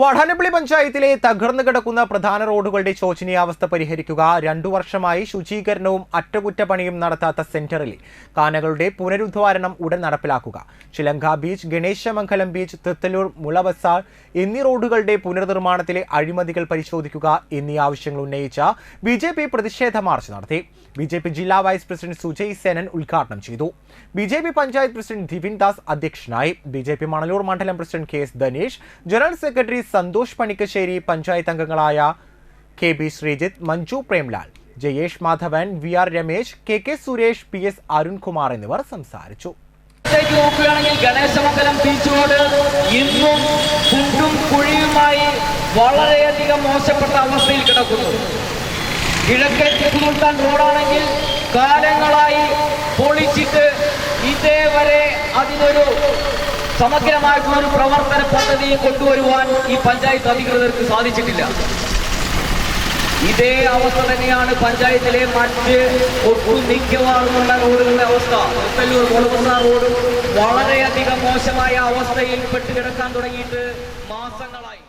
വടനപ്പള്ളി പഞ്ചായത്തിലെ തകർന്നു കിടക്കുന്ന പ്രധാന റോഡുകളുടെ ശോചനീയാവസ്ഥ പരിഹരിക്കുക രണ്ടു വർഷമായി ശുചീകരണവും അറ്റകുറ്റപ്പണിയും നടത്താത്ത സെന്ററിൽ കാനകളുടെ പുനരുദ്ധാരണം ഉടൻ നടപ്പിലാക്കുക. ചിലങ്ക ബീച്ച് ഗണേശമംഗലം ബീച്ച് തൃത്തലൂർ മുളവസാൾ എന്നീ റോഡുകളുടെ പുനർനിർമ്മാണത്തിലെ അഴിമതികൾ പരിശോധിക്കുക എന്നീ ആവശ്യങ്ങൾ ഉന്നയിച്ച ബി ജെ പി പ്രതിഷേധ മാർച്ച് നടത്തി. ബി ജെ പി ജില്ലാ വൈസ് പ്രസിഡന്റ് സുജയ് സേനൻ ഉദ്ഘാടനം ചെയ്തു. B J P panchayat president Dhivin Das അധ്യക്ഷനായി. ബി ജെ പി മണലൂർ മണ്ഡലം president K S Dhanesh general secretary Santhosh Panikkassery panchayat അംഗങ്ങളായ K B Sreejith Manju Premlal Jayesh Madhavan V R Ramesh K K Suresh P S Arunkumar എന്നിവർ സംസാരിച്ചു. നോക്കുകയാണെങ്കിൽ Ganeshamangalam beach road ഇന്നും കുണ്ടും കുഴിയുമായി വളരെയധികം മോശപ്പെട്ട അവസ്ഥയിൽ കിടക്കുന്നു. കിഴക്കേ കുന്നുൾത്താൻ റോഡാണെങ്കിൽ കാലങ്ങളായി പൊളിച്ചിട്ട് ഇതേവരെ അതിനൊരു സമഗ്രമായിട്ടുള്ള ഒരു പ്രവർത്തന പദ്ധതി കൊണ്ടുവരുവാൻ ഈ പഞ്ചായത്ത് അധികൃതർക്ക് സാധിച്ചിട്ടില്ല. ഇതേ അവസ്ഥ തന്നെയാണ് പഞ്ചായത്തിലെ മറ്റ് ഒട്ടും മിക്കവാറുമുള്ള റോഡുകളുടെ അവസ്ഥ. മുത്തല്ലൂർ റോഡ് വളരെയധികം മോശമായ അവസ്ഥയിൽ പെട്ട് കിടക്കാൻ തുടങ്ങിയിട്ട് മാസങ്ങളായി.